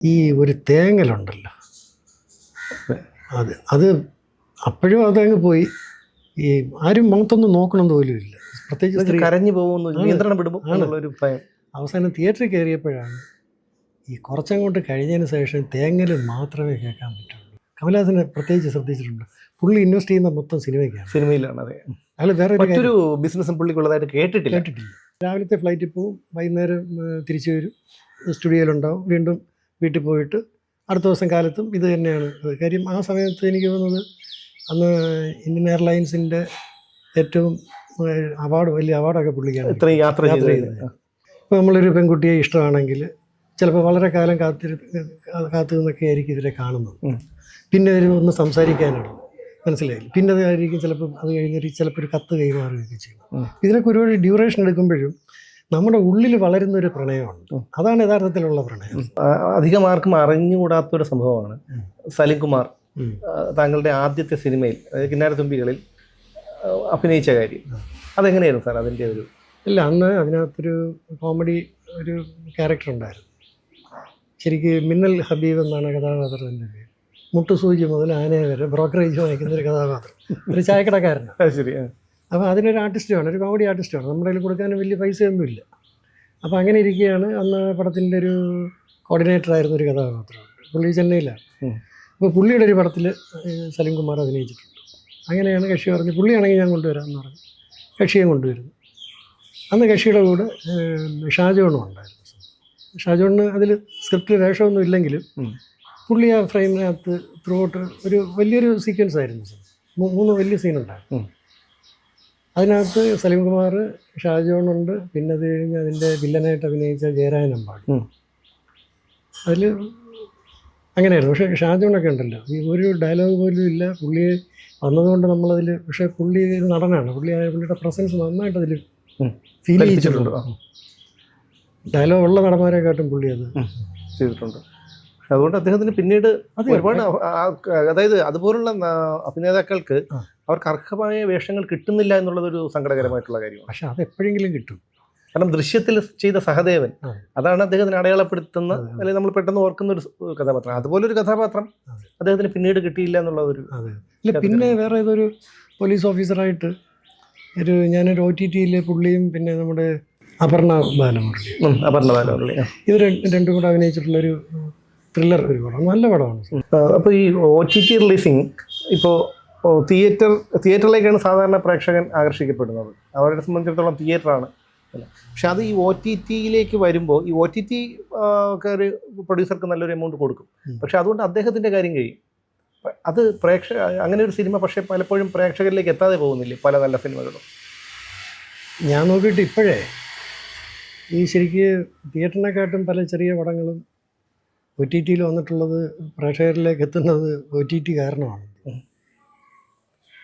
ഈ ഒരു തേങ്ങലുണ്ടല്ലോ. അത് അത് അപ്പോഴും അതങ്ങ് പോയി. ഈ ആരും മുഖത്തൊന്നും നോക്കണമെന്ന് പോലും ഇല്ല. പ്രത്യേകിച്ച് കരഞ്ഞു പോകുന്നു. നിയന്ത്രണം വിടുമ്പോൾ ഭയം. അവസാനം തിയേറ്ററിൽ കയറിയപ്പോഴാണ് ഈ കുറച്ചങ്ങോട്ട് കഴിഞ്ഞതിന് ശേഷം തേങ്ങൽ മാത്രമേ കേൾക്കാൻ പറ്റുള്ളൂ. കമലഹാസനെ പ്രത്യേകിച്ച് ശ്രദ്ധിച്ചിട്ടുണ്ട്. പുള്ളി ഇൻവെസ്റ്റ് ചെയ്യുന്ന മൊത്തം സിനിമയ്ക്കാണ്. സിനിമയിലാണ് അതെ അല്ല വേറെ ഒരു മറ്റൊരു ബിസിനസ്സും പുള്ളിക്കുള്ളതായിട്ട് കേട്ടിട്ടില്ല. കേട്ടിട്ടില്ല. രാവിലത്തെ ഫ്ലൈറ്റിൽ പോവും വൈകുന്നേരം തിരിച്ചു വരും. സ്റ്റുഡിയോയിലുണ്ടാവും. വീണ്ടും വീട്ടിൽ പോയിട്ട് അടുത്ത ദിവസം കാലത്തും ഇത് തന്നെയാണ്. കാര്യം ആ സമയത്ത് എനിക്ക് തോന്നുന്നത് അന്ന് ഇന്ത്യൻ എയർലൈൻസിന്റെ ഏറ്റവും അവാർഡ് വലിയ അവാർഡൊക്കെ പുള്ളിക്കാണ് ഇത്രയും യാത്ര യാത്ര ചെയ്ത് ചെയ്തത്. ഇപ്പോൾ നമ്മളൊരു പെൺകുട്ടിയെ ഇഷ്ടമാണെങ്കിൽ ചിലപ്പോൾ വളരെ കാലം കാത്തിരു കാത്തു നിന്നൊക്കെ ആയിരിക്കും ഇവരെ കാണുന്നത്. പിന്നെ ഒരു ഒന്ന് സംസാരിക്കാനുള്ളത് മനസ്സിലായില്ല? പിന്നെ അതായിരിക്കും ചിലപ്പോൾ അത് കഴിഞ്ഞൊരു ചിലപ്പോൾ ഒരു കത്ത് കൈമാറുകയൊക്കെ ചെയ്യും. ഇതിനൊക്കെ ഒരുപാട് ഡ്യൂറേഷൻ എടുക്കുമ്പോഴും നമ്മുടെ ഉള്ളിൽ വളരുന്ന ഒരു പ്രണയമുണ്ട് അതാണ് യഥാർത്ഥത്തിലുള്ള പ്രണയം. അധികമാർക്കും അധികം ആർക്കും അറിഞ്ഞുകൂടാത്തൊരു സംഭവമാണ്. സലീം കുമാർ ഉം. താങ്കളുടെ ആദ്യത്തെ സിനിമയിൽ കിന്നാര കിന്നാരത്തുമ്പികളിൽ അഭിനയിച്ച കാര്യം. അതെങ്ങനെയായിരുന്നു സാർ അതിന്റെ ഒരു ഇല്ല അന്ന് അതിനകത്തൊരു കോമഡി ഒരു ക്യാരക്ടർ ഉണ്ടായിരുന്നു. ശരിക്കും മിന്നൽ ഹബീബ് എന്നാണ് കഥാപാത്രത്തിന്റെ പേര്. മുട്ടുസൂചി മുതൽ ആനയെ വരെ ബ്രോക്കറേജ് വാങ്ങിക്കുന്ന ഒരു കഥാപാത്രം. ഒരു ചായക്കടക്കാരനാണ്. ശരി. അപ്പോൾ അതിനൊരു ആർട്ടിസ്റ്റുമാണ് ഒരു കോമഡി ആർട്ടിസ്റ്റാണ് നമ്മുടെ കയ്യിൽ കൊടുക്കാൻ വലിയ പൈസയൊന്നുമില്ല. അപ്പോൾ അങ്ങനെ ഇരിക്കുകയാണ്. അന്ന് പടത്തിന്റെ ഒരു കോർഡിനേറ്റർ ആയിരുന്ന ഒരു കഥാപാത്രമാണ് പുള്ളി ചെന്നൈയിലാണ്. അപ്പോൾ പുള്ളിയുടെ ഒരു പടത്തിൽ സലീം കുമാർ അഭിനയിച്ചിട്ടുണ്ട്. അങ്ങനെയാണ് കക്ഷി പറഞ്ഞ് പുള്ളിയാണെങ്കിൽ ഞാൻ കൊണ്ടുവരാമെന്ന് പറഞ്ഞു. കക്ഷിയെ കൊണ്ടുവരുന്നു. അന്ന് കക്ഷിയുടെ കൂടെ ഷാജോണും ഉണ്ടായിരുന്നു. ഷാജോണിന് അതിൽ സ്ക്രിപ്റ്റ് വേഷമൊന്നും ഇല്ലെങ്കിലും. പുള്ളി ആ ഫ്രെയിമിനകത്ത് ത്രൂ ഔട്ട് ഒരു വലിയൊരു സീക്വൻസ് ആയിരുന്നു. സർ. മൂന്ന് വലിയ സീനുണ്ടായിരുന്നു. അതിനകത്ത് സലീം കുമാർ ഷാജോണുണ്ട് പിന്നെ അത് കഴിഞ്ഞ് അതിന്റെ വില്ലനായിട്ട് അഭിനയിച്ച ജയരാജൻ അമ്പാടി. അതിൽ അങ്ങനെയായിരുന്നു. പക്ഷേ ഷാജോണൊക്കെ ഉണ്ടല്ലോ. ഈ ഒരു ഡയലോഗ് പോലും ഇല്ല. പുള്ളി വന്നതുകൊണ്ട് നമ്മളതിൽ പക്ഷേ പുള്ളി നടനാണ്. പുള്ളി ആയ പുള്ളിയുടെ പ്രസൻസ് നന്നായിട്ട് അതിൽ ഫീൽ ചെയ്തിട്ടുണ്ട്. ഡയലോഗ് ഉള്ള നടന്മാരെക്കാട്ടും പുള്ളി അത് ചെയ്തിട്ടുണ്ട്. അതുകൊണ്ട് അദ്ദേഹത്തിന് പിന്നീട് ഒരുപാട് അതായത് അതുപോലുള്ള അഭിനേതാക്കൾക്ക് അവർക്ക് അർഹമായ വേഷങ്ങൾ കിട്ടുന്നില്ല എന്നുള്ളതൊരു സങ്കടകരമായിട്ടുള്ള കാര്യമാണ്. പക്ഷെ അത് എപ്പോഴെങ്കിലും കിട്ടും. കാരണം ദൃശ്യത്തിൽ ചെയ്ത സഹദേവൻ അതാണ് അദ്ദേഹത്തിന് അടയാളപ്പെടുത്തുന്ന. അല്ലെങ്കിൽ നമ്മൾ പെട്ടെന്ന് ഓർക്കുന്ന ഒരു കഥാപാത്രം. അതുപോലൊരു കഥാപാത്രം അദ്ദേഹത്തിന് പിന്നീട് കിട്ടിയില്ല എന്നുള്ളതൊരു അതെ. പിന്നെ വേറെ ഏതൊരു പോലീസ് ഓഫീസറായിട്ട് ഒരു ഞാനൊരു ഒ ടി ടിയിലെ പുള്ളിയും പിന്നെ നമ്മുടെ അപർണ ബാലമുരളി. അപർണ ബാലമുരളി. ഇത് രണ്ടും കൂടെ അഭിനയിച്ചിട്ടുള്ളൊരു ത്രില്ലർ ഒരു പടം നല്ല പടമാണ്. അപ്പോൾ ഈ ഒ ടി ടി റിലീസിങ് ഇപ്പോൾ തിയേറ്റർ തിയേറ്ററിലേക്കാണ് സാധാരണ പ്രേക്ഷകൻ ആകർഷിക്കപ്പെടുന്നത്. അവരെ സംബന്ധിച്ചിടത്തോളം തിയേറ്ററാണ് പക്ഷെ അത് ഈ ഒ ടി ടിയിലേക്ക് വരുമ്പോൾ ഈ ഒ ടി ടി ഒരു പ്രൊഡ്യൂസർക്ക് നല്ലൊരു എമൗണ്ട് കൊടുക്കും. പക്ഷെ അതുകൊണ്ട് അദ്ദേഹത്തിന്റെ കാര്യം കഴിയും. അത് പ്രേക്ഷക അങ്ങനെ ഒരു സിനിമ പക്ഷേ പലപ്പോഴും പ്രേക്ഷകരിലേക്ക് എത്താതെ പോകുന്നില്ലേ പല നല്ല സിനിമകളും? ഞാൻ നോക്കിയിട്ട് ഇപ്പോഴേ ഈ ശരിക്ക് തിയേറ്ററിനെക്കാട്ടും പല ചെറിയ പടങ്ങളും ഒ ടി ടിയിൽ വന്നിട്ടുള്ളത് പ്രേക്ഷകരിലേക്ക് എത്തുന്നത് ഒ ടി ടി കാരണമാണ്.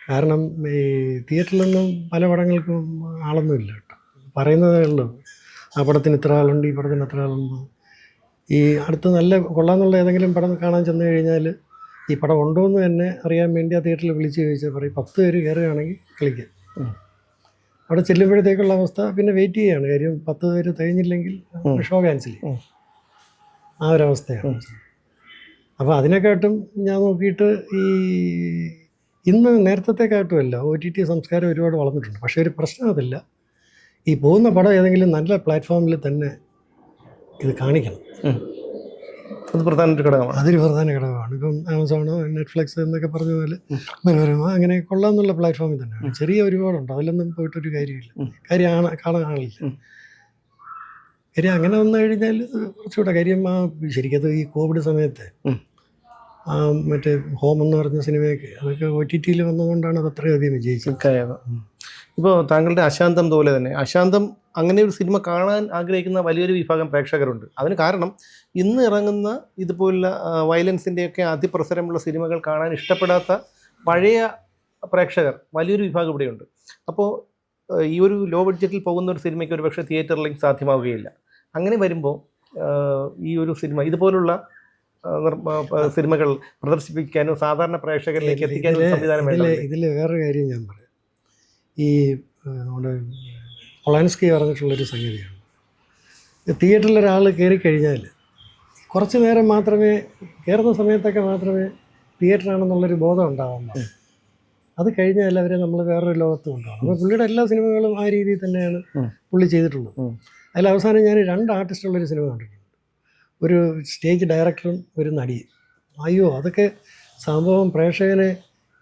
കാരണം ഈ തിയേറ്ററിലൊന്നും പല പടങ്ങൾക്കും ആളൊന്നുമില്ല കേട്ടോ. പറയുന്നതേ ഉള്ളൂ ആ പടത്തിന് ഇത്ര ആളുണ്ട് ഈ പടത്തിന് എത്ര ആളുണ്ട്. ഈ അടുത്ത് നല്ല കൊള്ളാന്നുള്ള ഏതെങ്കിലും പടം കാണാൻ ചെന്ന് കഴിഞ്ഞാൽ ഈ പടം ഉണ്ടോ എന്ന് തന്നെ അറിയാൻ വേണ്ടി ആ തിയേറ്ററിൽ വിളിച്ച് ചോദിച്ചാൽ പറയും. പത്ത് പേര് കയറുകയാണെങ്കിൽ കളിക്കാം. അവിടെ ചെല്ലുമ്പോഴത്തേക്കുള്ള അവസ്ഥ പിന്നെ വെയിറ്റ് ചെയ്യുകയാണ് കാര്യം പത്ത് പേര് തികഞ്ഞില്ലെങ്കിൽ ഷോ ക്യാൻസൽ ചെയ്യും. ആ ഒരവസ്ഥയാണ്. അവസ്ഥയാണ് അപ്പോൾ അതിനെക്കാട്ടും ഞാൻ നോക്കിയിട്ട് ഈ ഇന്ന് നേരത്തെക്കാട്ടുമല്ല ഒ ടി ടി സംസ്കാരം ഒരുപാട് വളർന്നിട്ടുണ്ട്. പക്ഷേ ഒരു പ്രശ്നം അതില്ല. ഈ പോകുന്ന പടം ഏതെങ്കിലും നല്ല പ്ലാറ്റ്ഫോമിൽ തന്നെ ഇത് കാണിക്കണം. അത് പ്രധാന ഒരു ഘടകമാണ്. അതൊരു പ്രധാന ഘടകമാണ്. ഇപ്പം ആമസോണോ നെറ്റ്ഫ്ലിക്സ് എന്നൊക്കെ പറഞ്ഞ പോലെ മനോരമ അങ്ങനെ കൊള്ളാം എന്നുള്ള പ്ലാറ്റ്ഫോമിൽ തന്നെയാണ് ചെറിയ ഒരുപാടുണ്ട്. അതിലൊന്നും പോയിട്ടൊരു കാര്യമില്ല. കാര്യമാണ് കാണാൻ ആളില്ല. ഉം. കാര്യം അങ്ങനെ വന്നു കഴിഞ്ഞാൽ കുറച്ചുകൂടെ കാര്യം ആ ശരിക്കത് ഈ കോവിഡ് സമയത്ത് ആ മറ്റേ ഹോം എന്ന് പറഞ്ഞ സിനിമയൊക്കെ അതൊക്കെ ഒ ടി ടിയിൽ വന്നതുകൊണ്ടാണ് അത് അത്രയധികം വിജയിച്ചത്. ഇപ്പോൾ താങ്കളുടെ അശാന്തം പോലെ തന്നെ അശാന്തം അങ്ങനെ ഒരു സിനിമ കാണാൻ ആഗ്രഹിക്കുന്ന വലിയൊരു വിഭാഗം പ്രേക്ഷകരുണ്ട്. അതിന് കാരണം ഇന്ന് ഇറങ്ങുന്ന ഇതുപോലുള്ള വയലൻസിന്റെയൊക്കെ അതിപ്രസരമുള്ള സിനിമകൾ കാണാൻ ഇഷ്ടപ്പെടാത്ത പഴയ പ്രേക്ഷകർ വലിയൊരു വിഭാഗം ഇവിടെയുണ്ട്. അപ്പോൾ ഈ ഒരു ലോ ബഡ്ജറ്റിൽ പോകുന്ന ഒരു സിനിമയ്ക്ക് ഒരു പക്ഷേ തിയേറ്ററിലേക്ക് സാധ്യമാവുകയില്ല. അങ്ങനെ വരുമ്പോൾ ഈ ഒരു സിനിമ ഇതുപോലുള്ള സിനിമകൾ പ്രദർശിപ്പിക്കാനും സാധാരണ പ്രേക്ഷകരിലേക്ക് എത്തിക്കാനും സംവിധാനം ഇതിൽ വേറൊരു കാര്യം ഞാൻ പറയാം. ഈ നമ്മുടെ പൊളാൻസ്കി പറഞ്ഞിട്ടുള്ളൊരു സംഗതിയാണ്. തിയേറ്ററിൽ ഒരാൾ കയറി കഴിഞ്ഞാൽ കുറച്ച് നേരം മാത്രമേ കയറുന്ന സമയത്തൊക്കെ മാത്രമേ തിയേറ്ററാണെന്നുള്ളൊരു ബോധം ഉണ്ടാകുന്നു അത് കഴിഞ്ഞാൽ അവരെ നമ്മൾ വേറൊരു ലോകത്ത് കൊണ്ടുപോകണം. അപ്പോൾ പുള്ളിയുടെ എല്ലാ സിനിമകളും ആ രീതിയിൽ തന്നെയാണ്. പുള്ളി ചെയ്തിട്ടുള്ളത്. അതിൽ അവസാനം ഞാൻ രണ്ട് ആർട്ടിസ്റ്റുള്ളൊരു സിനിമ കണ്ടിട്ടുണ്ട്. ഒരു സ്റ്റേജ് ഡയറക്ടറും ഒരു നടിയും. അയ്യോ അതൊക്കെ സംഭവം പ്രേക്ഷകനെ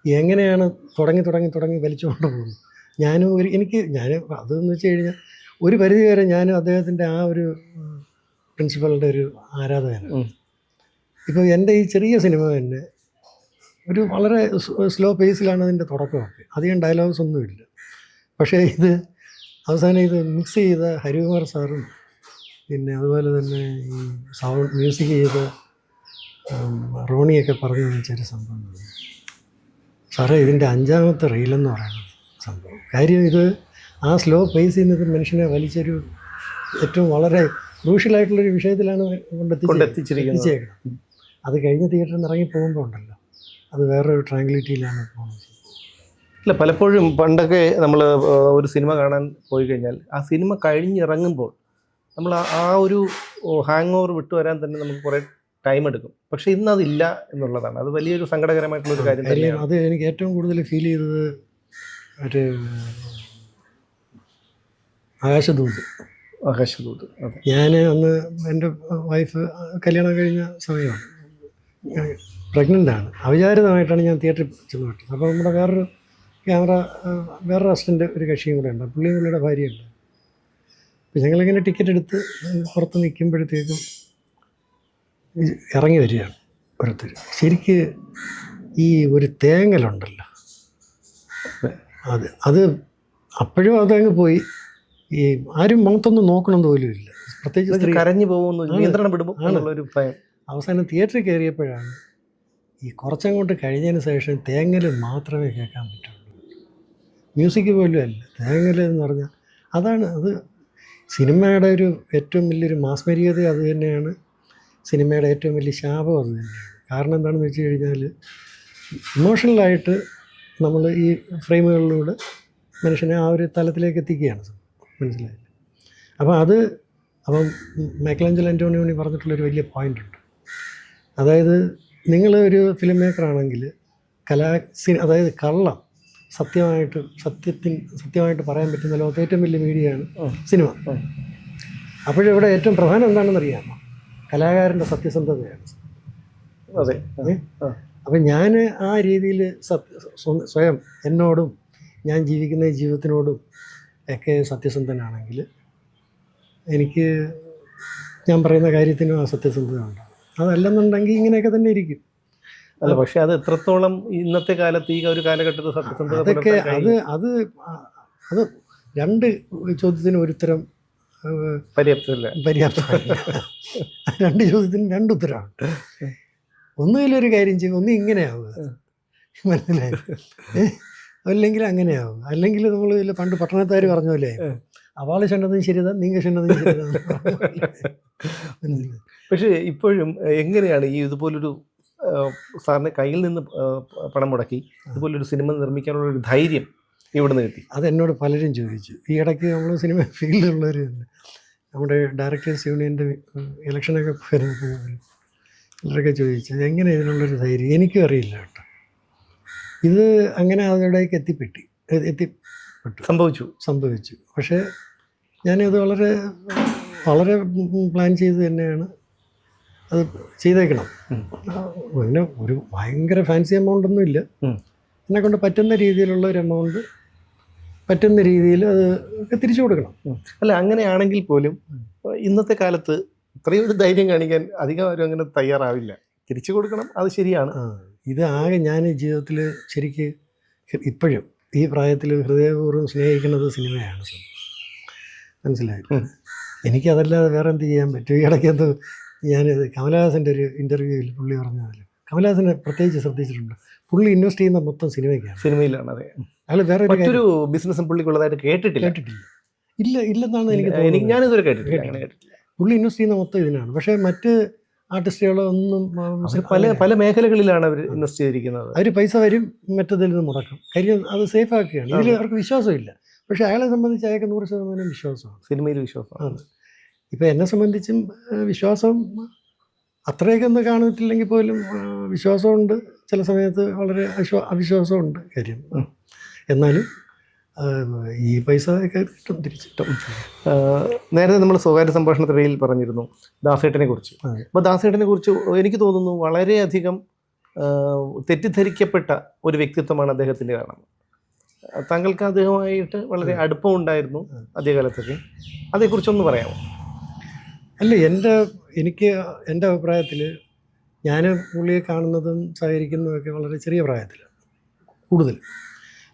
എങ്ങനെയാണ് തുടങ്ങി തുടങ്ങി തുടങ്ങി വലിച്ചുകൊണ്ട് പോകുന്നത്? ഞാനും ഒരു എനിക്ക് ഞാൻ അതെന്ന് വെച്ച് കഴിഞ്ഞാൽ ഒരു പരിധി വരെ ഞാനും അദ്ദേഹത്തിന്റെ ആ ഒരു പ്രിൻസിപ്പളുടെ ഒരു ആരാധകനാണ്. ഇപ്പോൾ എന്റെ ഈ ചെറിയ സിനിമ തന്നെ ഒരു വളരെ സ്ലോ പേസിലാണ് അതിന്റെ തുടക്കമൊക്കെ. അധികം ഡയലോഗ്സ് ഒന്നുമില്ല പക്ഷേ ഇത് അവസാനം ഇത് മിക്സ് ചെയ്ത ഹരികുമാർ സാറും പിന്നെ അതുപോലെ തന്നെ ഈ സൗണ്ട് മ്യൂസിക് ചെയ്ത റോണിയൊക്കെ പറഞ്ഞു വെച്ചൊരു സംഭവം സാറേ ഇതിന്റെ അഞ്ചാമത്തെ റീലെന്ന് പറയുന്നത് സംഭവം. കാര്യം ഇത് ആ സ്ലോ പേസിൽ ചെയ്യുന്നത് മനുഷ്യനെ വലിച്ചൊരു ഏറ്റവും വളരെ ക്രൂഷ്യലായിട്ടുള്ളൊരു വിഷയത്തിലാണ് കൊണ്ടെത്തിച്ചേ- കൊണ്ടെത്തിച്ചിരിക്കുന്നത്. അത് കഴിഞ്ഞ തിയേറ്ററിൽ നിന്ന് ഇറങ്ങി പോകുമ്പോൾ ഉണ്ടല്ലോ. അത് വേറൊരു ട്രാങ്ക്ലിറ്റിയിലാണ് പോകുന്നത്. ഇല്ല പലപ്പോഴും പണ്ടൊക്കെ നമ്മൾ ഒരു സിനിമ കാണാൻ പോയി കഴിഞ്ഞാൽ ആ സിനിമ കഴിഞ്ഞിറങ്ങുമ്പോൾ നമ്മൾ ആ- ഒരു ഹാങ് ഓവർ വിട്ടു വരാൻ തന്നെ നമുക്ക് കുറേ ടൈം എടുക്കും. പക്ഷെ ഇന്ന് അതില്ല എന്നുള്ളതാണ്. അത് വലിയൊരു സങ്കടകരമായിട്ടുള്ള ഒരു കാര്യം തന്നെയാണ്. അത് എനിക്ക് ഏറ്റവും കൂടുതൽ ഫീൽ ചെയ്തത് ഒരു ആകാശദൂത്. ആകാശദൂത് ഞാൻ അന്ന് എന്റെ വൈഫ് കല്യാണം കഴിഞ്ഞ സമയമാണ്. പ്രഗ്നന്റ് ആണ്. അവിചാരിതമായിട്ടാണ് ഞാൻ തിയേറ്ററിൽ ചെന്ന് പറ്റുന്നത് അപ്പോൾ നമ്മുടെ വേറൊരു ക്യാമറ വേറൊരു അസിസ്റ്റന്റ് ഒരു കക്ഷിയും കൂടെ ഉണ്ട്. പുള്ളിയും പുള്ളിയുടെ ഭാര്യയുണ്ട്. അപ്പം ഞങ്ങളിങ്ങനെ ടിക്കറ്റ് എടുത്ത് പുറത്ത് നിൽക്കുമ്പോഴത്തേക്കും ഇറങ്ങി വരികയാണ് ഓരോരുത്തർ ശരിക്ക് ഈ ഒരു തേങ്ങലുണ്ടല്ലോ. അത് അത് അപ്പോഴും അതങ്ങ് പോയി. ഈ ആരും മുഖത്തൊന്നും നോക്കണം പോലും ഇല്ല. പ്രത്യേകിച്ച് കരഞ്ഞു പോകുന്നു നിയന്ത്രണം ഭയം. അവസാനം തിയേറ്ററിൽ കയറിയപ്പോഴാണ് ഈ കുറച്ചങ്ങോട്ട് കഴിഞ്ഞതിന് ശേഷം തേങ്ങൽ മാത്രമേ കേൾക്കാൻ പറ്റുള്ളൂ. മ്യൂസിക് പോലും അല്ല. തേങ്ങല എന്ന് പറഞ്ഞാൽ അതാണ് അത് സിനിമയുടെ ഒരു ഏറ്റവും വലിയൊരു മാസ്മരികത അത് തന്നെയാണ്. സിനിമയുടെ ഏറ്റവും വലിയ ശാപം അത് തന്നെയാണ്. കാരണം എന്താണെന്ന് വെച്ച് കഴിഞ്ഞാൽ ഇമോഷണലായിട്ട് നമ്മൾ ഈ ഫ്രെയിമുകളിലൂടെ മനുഷ്യനെ ആ ഒരു തലത്തിലേക്ക് എത്തിക്കുകയാണ് മനസ്സിലായില്ല? അപ്പോൾ അത് അപ്പം മൈക്കലഞ്ചൽ ആന്റോണിയോണി പറഞ്ഞിട്ടുള്ളൊരു വലിയ പോയിന്റ് ഉണ്ട് അതായത് നിങ്ങൾ ഒരു ഫിലിം മേക്കർ ആണെങ്കിൽ കലാ അതായത് കള്ളം സത്യമായിട്ട് സത്യത്തിൽ സത്യമായിട്ട് പറയാൻ പറ്റുന്ന ലോകത്തെ ഏറ്റവും വലിയ മീഡിയയാണ് സിനിമ. അപ്പോഴിവിടെ ഏറ്റവും പ്രധാനം എന്താണെന്ന് അറിയാമോ കലാകാരന്റെ സത്യസന്ധതയാണ്. അതെ? അപ്പം ഞാൻ ആ രീതിയിൽ സ്വയം എന്നോടും ഞാൻ ജീവിക്കുന്ന ജീവിതത്തിനോടും ഒക്കെ സത്യസന്ധനാണെങ്കിൽ എനിക്ക് ഞാൻ പറയുന്ന കാര്യത്തിനും ആ സത്യസന്ധത ഉണ്ടാകും അതല്ലെന്നുണ്ടെങ്കിൽ ഇങ്ങനെയൊക്കെ തന്നെ ഇരിക്കും. അല്ല പക്ഷെ അത് എത്രത്തോളം ഇന്നത്തെ കാലത്ത് ഈ ഒരു കാലഘട്ടത്തിൽ സത്യസന്ധത അതൊക്കെ അത് അത് അത് രണ്ട് ചോദ്യത്തിന് ഒരുത്തരം പര്യാപ്തമല്ല. പര്യാപ്തമല്ല. രണ്ട് ചോദ്യത്തിന് രണ്ട് ഉത്തരമാണ്. ഒന്നുകിലൊരു കാര്യം ചെയ്യും ഒന്ന് ഇങ്ങനെയാവുക. മനസ്സിലായി? അല്ലെങ്കിൽ അങ്ങനെയാവും അല്ലെങ്കിൽ നമ്മൾ ഇല്ല പണ്ട് പട്ടണത്താർ പറഞ്ഞ പോലെ അവാൾ ചെണ്ടതും ശരിതാ നീങ്ക ചെണ്ടതും ശരിതാ മനസ്സിലായി പക്ഷേ ഇപ്പോഴും എങ്ങനെയാണ് ഈ ഇതുപോലൊരു സാറിന് കയ്യിൽ നിന്ന് പണം മുടക്കി ഇതുപോലൊരു സിനിമ നിർമ്മിക്കാനുള്ള ഒരു ധൈര്യം ഇവിടുന്ന് കിട്ടി. അത് എന്നോട് പലരും ചോദിച്ചു. ഈ ഇടയ്ക്ക് നമ്മൾ സിനിമ ഫീൽഡിലുള്ളവർ തന്നെ നമ്മുടെ ഡയറക്ടേഴ്സ് യൂണിയന്റെ ഇലക്ഷനൊക്കെ വരുമ്പോൾ ചിലരൊക്കെ ചോദിച്ചു എങ്ങനെ ഇതിനുള്ളൊരു ധൈര്യം? എനിക്കും അറിയില്ല കേട്ടോ. ഇത് അങ്ങനെ അതിടേക്ക് എത്തിപ്പെട്ടി എത്തിപ്പെട്ടു. സംഭവിച്ചു. സംഭവിച്ചു. പക്ഷേ ഞാനിത് വളരെ വളരെ പ്ലാൻ ചെയ്ത് തന്നെയാണ് അത് ചെയ്തേക്കണം. അതിന് പിന്നെ ഒരു ഭയങ്കര ഫാൻസി എമൗണ്ട് ഒന്നും ഇല്ല. എന്നെ കൊണ്ട് പറ്റുന്ന രീതിയിലുള്ള ഒരു എമൗണ്ട് പറ്റുന്ന രീതിയിൽ അത് തിരിച്ചു കൊടുക്കണം. അല്ല അങ്ങനെയാണെങ്കിൽ പോലും ഇന്നത്തെ കാലത്ത് ഇത്രയും ഒരു ധൈര്യം കാണിക്കാൻ അധികം ആരും അങ്ങനെ തയ്യാറാവില്ല. തിരിച്ചു കൊടുക്കണം അത് ശരിയാണ്. ഇത് ആകെ ഞാൻ ജീവിതത്തിൽ ശരിക്ക് ഇപ്പോഴും ഈ പ്രായത്തിൽ ഹൃദയപൂർവം സ്നേഹിക്കുന്നത് സിനിമയാണ് മനസ്സിലായി. എനിക്കതല്ലാതെ വേറെ എന്ത് ചെയ്യാൻ പറ്റും? ഈ ഞാൻ കമലഹാസന്റെ ഒരു ഇന്റർവ്യൂവിൽ പുള്ളി പറഞ്ഞതിൽ കമലഹാസനെ പ്രത്യേകിച്ച് ശ്രദ്ധിച്ചിട്ടുണ്ട്. പുള്ളി ഇൻവെസ്റ്റ് ചെയ്യുന്ന മൊത്തം സിനിമയ്ക്കാണ്. സിനിമയിലാണ് അതെ അല്ല വേറെ മറ്റൊരു ബിസിനസ്സും പുള്ളിക്കുള്ളതായിട്ട് കേട്ടിട്ടില്ല. കേട്ടിട്ടില്ല. ഇല്ല ഇല്ലെന്നാണ് എനിക്ക് എനിക്ക് ഞാനിതുവരെ കേട്ടിട്ടില്ല പുള്ളി ഇൻവെസ്റ്റ് ചെയ്യുന്ന മൊത്തം ഇതിനാണ്. പക്ഷേ മറ്റ് ആർട്ടിസ്റ്റുകളൊന്നും ഒന്നും പല പല മേഖലകളിലാണ് അവർ ഇൻവെസ്റ്റ് ചെയ്തിരിക്കുന്നത്. അവർ പൈസ വരും മറ്റതിൽ നിന്ന് മുടക്കും. കാര്യം അത് സേഫ് ആക്കുകയാണ്. ഇതിൽ അവർക്ക് വിശ്വാസമില്ല. പക്ഷേ അയാളെ സംബന്ധിച്ച് അയാൾക്ക് നൂറ് ശതമാനം വിശ്വാസമാണ്. സിനിമയിൽ വിശ്വാസം ഇപ്പം എന്നെ സംബന്ധിച്ചും വിശ്വാസം അത്രയൊക്കെ ഒന്ന് കാണത്തില്ലെങ്കിൽ പോലും വിശ്വാസമുണ്ട്. ചില സമയത്ത് വളരെ അവിശ്വാ അവിശ്വാസമുണ്ട് കാര്യം. എന്നാലും ഈ പൈസ ഒക്കെ കിട്ടും തിരിച്ചിട്ടും നേരത്തെ നമ്മൾ സ്വകാര്യ സംഭാഷണത്തിനിടയിൽ പറഞ്ഞിരുന്നു ദാസേട്ടനെ കുറിച്ച്. അപ്പോൾ ദാസേട്ടനെ കുറിച്ച് എനിക്ക് തോന്നുന്നു വളരെയധികം തെറ്റിദ്ധരിക്കപ്പെട്ട ഒരു വ്യക്തിത്വമാണ് അദ്ദേഹത്തിന്റെ കാരണം. താങ്കൾക്ക് അദ്ദേഹമായിട്ട് വളരെ അടുപ്പമുണ്ടായിരുന്നു ആദ്യകാലത്തൊക്കെ അതേക്കുറിച്ചൊന്ന് പറയാമോ? അല്ല എന്റെ എനിക്ക് എന്റെ അഭിപ്രായത്തിൽ ഞാൻ പുള്ളിയെ കാണുന്നതും സഹകരിക്കുന്നതൊക്കെ വളരെ ചെറിയ പ്രായത്തിൽ കൂടുതൽ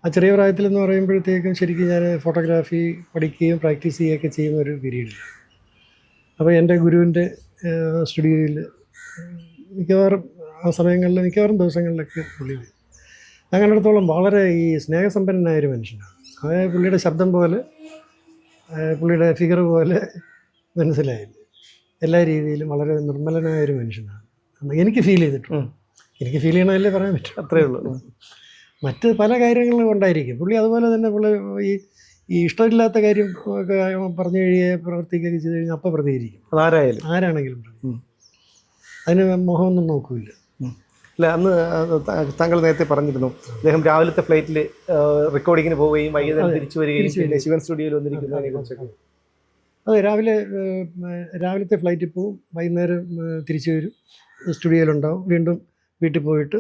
ആ ചെറിയ പ്രായത്തിൽ എന്ന് പറയുമ്പോഴത്തേക്കും ശരിക്കും ഞാൻ ഫോട്ടോഗ്രാഫി പഠിക്കുകയും പ്രാക്ടീസ് ചെയ്യുകയൊക്കെ ചെയ്യുന്ന ഒരു പീരീഡിലാണ് അപ്പോൾ എന്റെ ഗുരുവിന്റെ സ്റ്റുഡിയോയിൽ മിക്കവാറും ആ സമയങ്ങളിൽ മിക്കവാറും ദിവസങ്ങളിലൊക്കെ പുള്ളി വരും. ഞാൻ കണ്ടിടത്തോളം വളരെ ഈ സ്നേഹസമ്പന്നനായ ഒരു മനുഷ്യനാണ്. അതായത് പുള്ളിയുടെ ശബ്ദം പോലെ പുള്ളിയുടെ ഫിഗർ പോലെ മനസ്സിലായില്ല. എല്ലാ രീതിയിലും വളരെ നിർമ്മലനായ ഒരു മനുഷ്യനാണ്. എനിക്ക് ഫീൽ ചെയ്തിട്ടുണ്ട്. എനിക്ക് ഫീൽ ചെയ്യണമല്ലേ പറയാൻ പറ്റും. അത്രേ ഉള്ളൂ. മറ്റ് പല കാര്യങ്ങളും ഉണ്ടായിരിക്കും പുള്ളി അതുപോലെ തന്നെ പുള്ളി ഈ ഈ ഇഷ്ടമില്ലാത്ത കാര്യം ഒക്കെ പറഞ്ഞു കഴിയുക പ്രവർത്തിക്കുകയൊക്കെ ചെയ്ത് കഴിഞ്ഞാൽ അപ്പം പ്രതികരിക്കും. അതാരായാലും. ആരാണെങ്കിലും. അതിന് മുഖമൊന്നും നോക്കൂല അല്ല അന്ന് താങ്കൾ നേരത്തെ പറഞ്ഞിരുന്നു അദ്ദേഹം രാവിലത്തെ ഫ്ലൈറ്റിൽ റെക്കോർഡിങ്ങിന് പോവുകയും വൈകുന്നേരം തിരിച്ചു വരികയും ശിവൻ സ്റ്റുഡിയോയിൽ വന്നിരിക്കുന്നതിനെ കുറിച്ചൊക്കെ. അതെ രാവിലെ രാവിലത്തെ ഫ്ലൈറ്റിൽ പോവും. വൈകുന്നേരം തിരിച്ചു വരും. സ്റ്റുഡിയോയിലുണ്ടാവും. വീണ്ടും വീട്ടിൽ പോയിട്ട്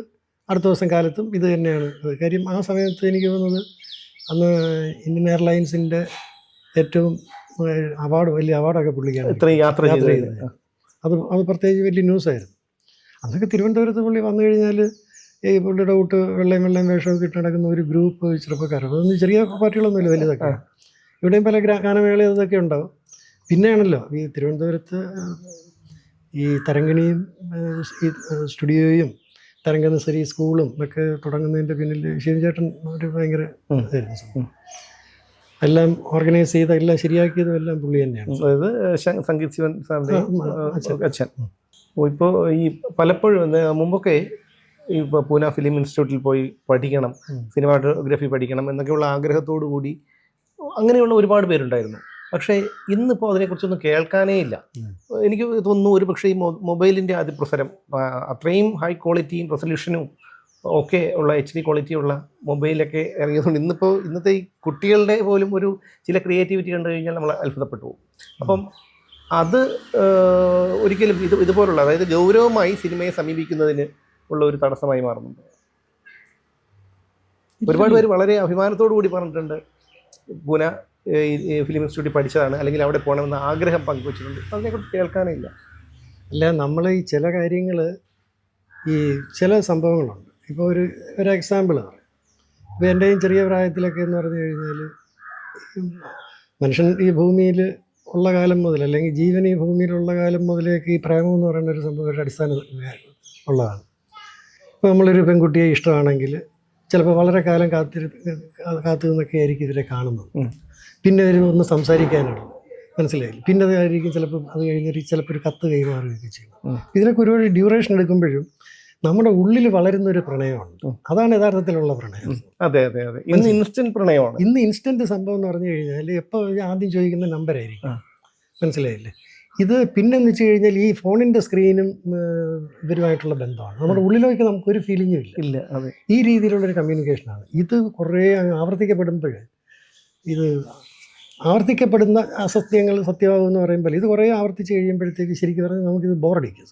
അടുത്ത ദിവസം കാലത്തും ഇത് തന്നെയാണ്. അത്. കാര്യം ആ സമയത്ത് എനിക്ക് തോന്നുന്നത് അന്ന് ഇന്ത്യൻ എയർലൈൻസിന്റെ ഏറ്റവും അവാർഡ് വലിയ അവാർഡൊക്കെ പുള്ളിക്കാണ് യാത്ര യാത്ര ചെയ്തത്. അത് അത് പ്രത്യേകിച്ച് വലിയ ന്യൂസായിരുന്നു അതൊക്കെ തിരുവനന്തപുരത്ത് പുള്ളി വന്നു കഴിഞ്ഞാൽ ഈ പുള്ളിയുടെ കൂട്ട് വെള്ളയും വെള്ളയും വേഷമൊക്കെ ഇട്ട് നടക്കുന്ന ഒരു ഗ്രൂപ്പ് ചെറുപ്പക്കാർ അതൊന്നും ചെറിയ പാർട്ടികളൊന്നുമില്ല വലുതൊക്കെ. ഇവിടെയും പല ഗ്രാ- ഗാനമേള അതൊക്കെ ഉണ്ടാവും. പിന്നെയാണല്ലോ ഈ തിരുവനന്തപുരത്ത് ഈ തരങ്കിണിയും ഈ സ്റ്റുഡിയോയും തരംഗനസരി സ്കൂളും ഒക്കെ തുടങ്ങുന്നതിന്റെ പിന്നിൽ ശിവചേട്ടൻ ഒരു ഭയങ്കര ഇതായിരുന്നു എല്ലാം ഓർഗനൈസ് ചെയ്ത എല്ലാം ശരിയാക്കിയതും എല്ലാം പുള്ളി തന്നെയാണ്. അതായത് സംഗീത് ശിവൻ സാറിന്റെ അച്ഛൻ. ഇപ്പോൾ ഈ പലപ്പോഴും മുമ്പൊക്കെ ഈ ഇപ്പോൾ പൂന ഫിലിം ഇൻസ്റ്റിറ്റ്യൂട്ടിൽ പോയി പഠിക്കണം. സിനിമാറ്റോഗ്രഫി പഠിക്കണം എന്നൊക്കെയുള്ള ആഗ്രഹത്തോടു കൂടി അങ്ങനെയുള്ള ഒരുപാട് പേരുണ്ടായിരുന്നു. പക്ഷേ ഇന്നിപ്പോൾ അതിനെക്കുറിച്ചൊന്നും കേൾക്കാനേ ഇല്ല. എനിക്ക് തോന്നുന്നു ഒരു പക്ഷേ ഈ മൊബൈലിന്റെ അതിപ്രസരം അത്രയും ഹൈ ക്വാളിറ്റിയും റെസൊല്യൂഷനും ഒക്കെ ഉള്ള എച്ച് ഡി ക്വാളിറ്റി ഉള്ള മൊബൈലൊക്കെ ഇറങ്ങിയതുകൊണ്ട് ഇന്നിപ്പോൾ ഇന്നത്തെ ഈ കുട്ടികളുടെ പോലും ഒരു ചില ക്രിയേറ്റിവിറ്റി കണ്ടു കഴിഞ്ഞാൽ നമ്മൾ അത്ഭുതപ്പെട്ടു പോകും. അപ്പം അത് ഒരിക്കലും ഇത് ഇതുപോലുള്ള അതായത് ഗൗരവമായി സിനിമയെ സമീപിക്കുന്നതിന് ഉള്ള ഒരു തടസ്സമായി മാറുന്നുണ്ട്. ഒരുപാട് പേര് വളരെ അഭിമാനത്തോടു കൂടി പറഞ്ഞിട്ടുണ്ട് പൂന ഫിലിം ഇൻസ്റ്റിറ്റ്യൂട്ടിൽ പഠിച്ചതാണ്. അല്ലെങ്കിൽ അവിടെ പോകണമെന്ന് ആഗ്രഹം പങ്കുവച്ചിട്ടുണ്ട്. അതിനെക്കുറിച്ച് കേൾക്കാനേ ഇല്ല അല്ല നമ്മൾ ഈ ചില കാര്യങ്ങൾ ഈ ചില സംഭവങ്ങളുണ്ട്. ഇപ്പോൾ ഒരു ഒരു എക്സാമ്പിൾ പറയാം. ഇപ്പോൾ എന്റെയും ചെറിയ പ്രായത്തിലൊക്കെ എന്ന് പറഞ്ഞു കഴിഞ്ഞാൽ മനുഷ്യൻ ഈ ഭൂമിയിൽ ഉള്ള കാലം മുതൽ അല്ലെങ്കിൽ ജീവൻ ഈ ഭൂമിയിലുള്ള കാലം മുതലേക്ക് ഈ പ്രേമം എന്ന് പറയുന്ന ഒരു സംഭവം ഒരു അടിസ്ഥാന ഉള്ളതാണ്. ഇപ്പോൾ നമ്മളൊരു പെൺകുട്ടിയെ ഇഷ്ടമാണെങ്കിൽ ചിലപ്പോൾ വളരെ കാലം കാത്തിരു കാത്തു നിന്നൊക്കെ ആയിരിക്കും ഇതിനെ കാണുന്നത്. പിന്നെ ഒരു ഒന്ന് സംസാരിക്കാനുള്ളൂ. മനസ്സിലായില്ല? പിന്നെ അതായിരിക്കും ചിലപ്പോൾ അത് കഴിഞ്ഞൊരു ചിലപ്പോൾ ഒരു കത്ത് കൈമാറുകയൊക്കെ ചെയ്യും. ഇതിനൊക്കെ ഒരുപാട് ഡ്യൂറേഷൻ എടുക്കുമ്പോഴും നമ്മുടെ ഉള്ളിൽ വളരുന്ന ഒരു പ്രണയമുണ്ട് അതാണ് യഥാർത്ഥത്തിലുള്ള പ്രണയം. അതെ അതെ അതെ. ഇന്ന് ഇൻസ്റ്റന്റ് പ്രണയമാണ്. ഇന്ന് ഇൻസ്റ്റന്റ് സംഭവം എന്ന് പറഞ്ഞു കഴിഞ്ഞാൽ എപ്പോൾ ആദ്യം ചോദിക്കുന്ന നമ്പറായിരിക്കും ആയിരിക്കും. മനസ്സിലായില്ലേ? ഇത് പിന്നെ എന്ന് വെച്ച് കഴിഞ്ഞാൽ ഈ ഫോണിന്റെ സ്ക്രീനും ഇവരുമായിട്ടുള്ള ബന്ധമാണ്. നമ്മുടെ ഉള്ളിലേക്ക് നമുക്കൊരു ഫീലിംഗും ഇല്ല. ഇല്ല അതെ. ഈ രീതിയിലുള്ളൊരു കമ്മ്യൂണിക്കേഷനാണ് ഇത് കുറേ ആവർത്തിക്കപ്പെടുമ്പോൾ ഇത് ആവർത്തിക്കപ്പെടുന്ന അസത്യങ്ങൾ സത്യമാകും എന്ന് പറയുമ്പോൾ ഇത് കുറേ ആവർത്തിച്ച് കഴിയുമ്പോഴത്തേക്ക് ശരിക്കും പറഞ്ഞാൽ നമുക്കിത് ബോറടിക്കും.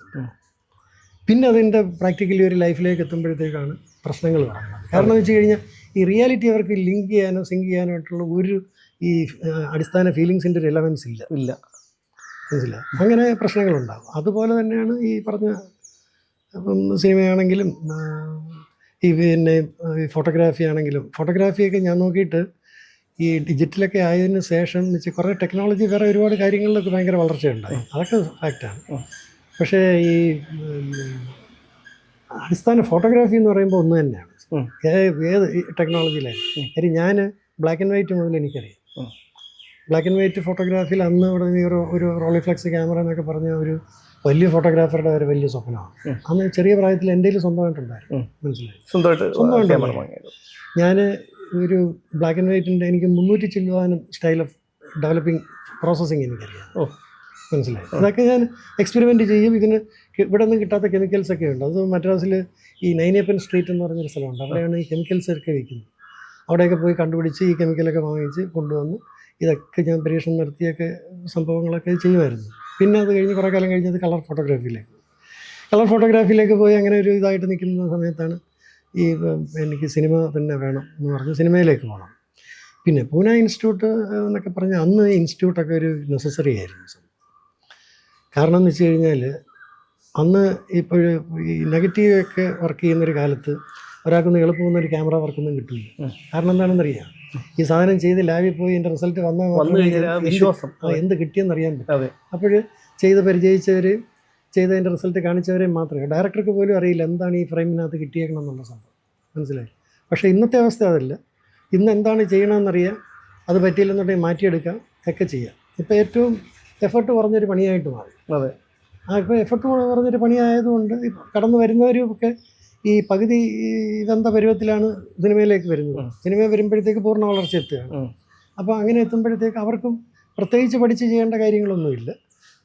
പിന്നെ അതിന്റെ പ്രാക്ടിക്കലി ഒരു ലൈഫിലേക്ക് എത്തുമ്പോഴത്തേക്കാണ് പ്രശ്നങ്ങൾ വരുന്നത് കാരണം എന്ന് വെച്ച് കഴിഞ്ഞാൽ ഈ റിയാലിറ്റി അവർക്ക് ലിങ്ക് ചെയ്യാനോ സിങ്ക് ചെയ്യാനോ ആയിട്ടുള്ള ഒരു ഈ അടിസ്ഥാന ഫീലിങ്സിന്റെ ഒരു എലവൻസ് ഇല്ല. ഇല്ല. മനസ്സിലായി. അങ്ങനെ പ്രശ്നങ്ങളുണ്ടാകും. അതുപോലെ തന്നെയാണ് ഈ പറഞ്ഞ ഇപ്പം സിനിമയാണെങ്കിലും ഈ പിന്നെ ഈ ഫോട്ടോഗ്രാഫി ആണെങ്കിലും. ഫോട്ടോഗ്രാഫിയൊക്കെ ഞാൻ നോക്കിയിട്ട് ഈ ഡിജിറ്റലൊക്കെ ആയതിന് ശേഷം എന്ന് വെച്ചാൽ കുറേ ടെക്നോളജി വേറെ ഒരുപാട് കാര്യങ്ങളിലൊക്കെ ഭയങ്കര വളർച്ചയുണ്ടായി. അതൊക്കെ ഫാക്റ്റാണ്. പക്ഷേ ഈ അടിസ്ഥാന ഫോട്ടോഗ്രാഫി എന്ന് പറയുമ്പോൾ ഒന്ന് തന്നെയാണ്. ഏത് ഏ- ഏത് ടെക്നോളജിയിലായി ഉം. കാര്യം ഞാൻ ബ്ലാക്ക് ആൻഡ് വൈറ്റ് മുതൽ എനിക്കറിയാം. ബ്ലാക്ക് ആൻഡ് വൈറ്റ് ഫോട്ടോഗ്രാഫിയിൽ അന്ന് ഇവിടെ നീ ഒരു ഒരു റോളിഫ്ലെക്സ് ക്യാമറ എന്നൊക്കെ പറഞ്ഞ ഒരു വലിയ ഫോട്ടോഗ്രാഫറുടെ ഒരു വലിയ സ്വപ്നമാണ്. അന്ന് ചെറിയ പ്രായത്തിൽ എന്റെ കയ്യിൽ സ്വന്തമായിട്ടുണ്ടായിരുന്നു. മനസ്സിലായി? സ്വന്തമായിട്ട്. ഞാൻ ഒരു ബ്ലാക്ക് ആൻഡ് വൈറ്റിന്റെ എനിക്ക് മുന്നൂറ്റി ചില്ലുവാനും സ്റ്റൈൽ ഓഫ് ഡെവലപ്പിംഗ് പ്രോസസ്സിങ് എനിക്കറിയാം ഓ. മനസ്സിലായി? അതൊക്കെ ഞാൻ എക്സ്പെരിമെന്റ് ചെയ്യും. ഇതിന് ഇവിടെ നിന്നും കിട്ടാത്ത കെമിക്കൽസ് ഒക്കെ ഉണ്ട്. അത് മദ്രാസിൽ ഈ നൈനേപ്പൻ സ്ട്രീറ്റ് എന്ന് പറഞ്ഞൊരു സ്ഥലമുണ്ട്. അവിടെയാണ് ഈ കെമിക്കൽസ് ഒക്കെ വയ്ക്കുന്നത് അവിടെയൊക്കെ പോയി കണ്ടുപിടിച്ച് ഈ കെമിക്കലൊക്കെ വാങ്ങിച്ച് കൊണ്ടുവന്ന് ഇതൊക്കെ ഞാൻ പരീക്ഷണം നടത്തിയൊക്കെ സംഭവങ്ങളൊക്കെ ചെയ്യുമായിരുന്നു. പിന്നെ അത് കഴിഞ്ഞ് കുറേ കാലം കഴിഞ്ഞത് കളർ ഫോട്ടോഗ്രാഫിയിലേക്ക് കളർ ഫോട്ടോഗ്രാഫിയിലേക്ക് പോയി അങ്ങനെ ഒരു ഇതായിട്ട് നിൽക്കുന്ന സമയത്താണ് ഈ എനിക്ക് സിനിമ തന്നെ വേണം എന്ന് പറഞ്ഞ് സിനിമയിലേക്ക് പോകണം. പിന്നെ പൂന ഇൻസ്റ്റിറ്റ്യൂട്ട് എന്നൊക്കെ പറഞ്ഞാൽ അന്ന് ഇൻസ്റ്റിറ്റ്യൂട്ടൊക്കെ ഒരു നെസസറി ആയിരുന്നു കാരണം എന്ന് വെച്ച് കഴിഞ്ഞാൽ അന്ന് ഇപ്പോൾ ഈ നെഗറ്റീവൊക്കെ വർക്ക് ചെയ്യുന്നൊരു കാലത്ത് ഒരാൾക്കൊന്ന് എളുപ്പമൊന്നും ഒരു ക്യാമറ വർക്കൊന്നും കിട്ടില്ല. കാരണം എന്താണെന്നറിയാം? ഈ സാധനം ചെയ്ത് ലാബിൽ പോയി എന്റെ റിസൾട്ട് വന്നാൽ വന്നു വിശ്വാസം എന്ത് കിട്ടിയെന്ന് അറിയാൻ പറ്റും അപ്പോൾ ചെയ്ത് പരിചയിച്ചവർ ചെയ്തതിന്റെ റിസൾട്ട് കാണിച്ചവരെയും മാത്രമേ ഡയറക്ടർക്ക് പോലും അറിയില്ല എന്താണ് ഈ ഫ്രെയിമിനകത്ത് കിട്ടിയേക്കണം എന്നുള്ള സംഭവം. മനസ്സിലായി പക്ഷേ ഇന്നത്തെ അവസ്ഥ അതല്ല. ഇന്ന് എന്താണ് ചെയ്യണമെന്നറിയാം അത് പറ്റിയില്ലെന്നുണ്ടെങ്കിൽ മാറ്റിയെടുക്കാം ഒക്കെ ചെയ്യാം. ഇപ്പോൾ ഏറ്റവും എഫർട്ട് കുറഞ്ഞൊരു പണിയായിട്ട് മാറി. അതെ. ആ ഇപ്പോൾ എഫർട്ട് കുറഞ്ഞൊരു പണിയായതുകൊണ്ട് കടന്നു വരുന്നവരും ഒക്കെ ഈ പകുതി ഇതെന്ത പരുവത്തിലാണ് സിനിമയിലേക്ക് വരുന്നത്? സിനിമ വരുമ്പോഴത്തേക്ക് പൂർണ വളർച്ച എത്തുകയാണ് അപ്പോൾ അങ്ങനെ എത്തുമ്പോഴത്തേക്ക് അവർക്കും പ്രത്യേകിച്ച് പഠിച്ച് ചെയ്യേണ്ട കാര്യങ്ങളൊന്നുമില്ല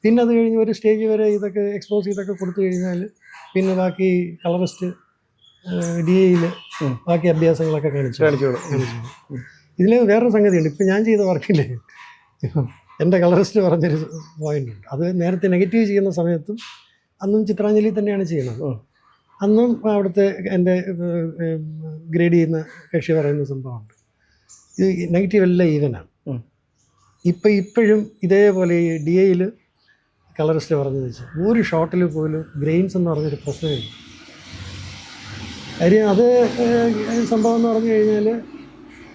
പിന്നെ അത് കഴിഞ്ഞ് ഒരു സ്റ്റേജ് വരെ ഇതൊക്കെ എക്സ്പോസ് ചെയ്തൊക്കെ കൊടുത്തു കഴിഞ്ഞാൽ പിന്നെ ബാക്കി കളറിസ്റ്റ് ഡി എയിൽ ബാക്കി അഭ്യാസങ്ങളൊക്കെ കാണിച്ചു കാണിച്ചോളൂ ഇതിൽ വേറൊരു സംഗതിയുണ്ട്. ഇപ്പം ഞാൻ ചെയ്ത വർക്കില്ലേ ഇപ്പം എന്റെ കളറിസ്റ്റ് പറഞ്ഞൊരു പോയിന്റ് ഉണ്ട്. അത് നേരത്തെ നെഗറ്റീവ് ചെയ്യുന്ന സമയത്തും അന്നും ചിത്രാഞ്ജലി തന്നെയാണ് ചെയ്യുന്നത്. അന്നും അവിടുത്തെ എന്റെ ഗ്രേഡ് ചെയ്യുന്ന കക്ഷി പറയുന്ന സംഭവമുണ്ട്. ഇത് നെഗറ്റീവ് എല്ലാം ഈവനാണ്. ഇപ്പം ഇപ്പോഴും ഇതേപോലെ ഈ ഡി എയിൽ കളറിസ്റ്റ് പറഞ്ഞത് വെച്ചാൽ ഒരു ഷോട്ടിൽ പോലും ഗ്രെയിൻസ് എന്ന് പറഞ്ഞൊരു പ്രശ്നമില്ല. കാര്യം അത് സംഭവം എന്ന് പറഞ്ഞു കഴിഞ്ഞാൽ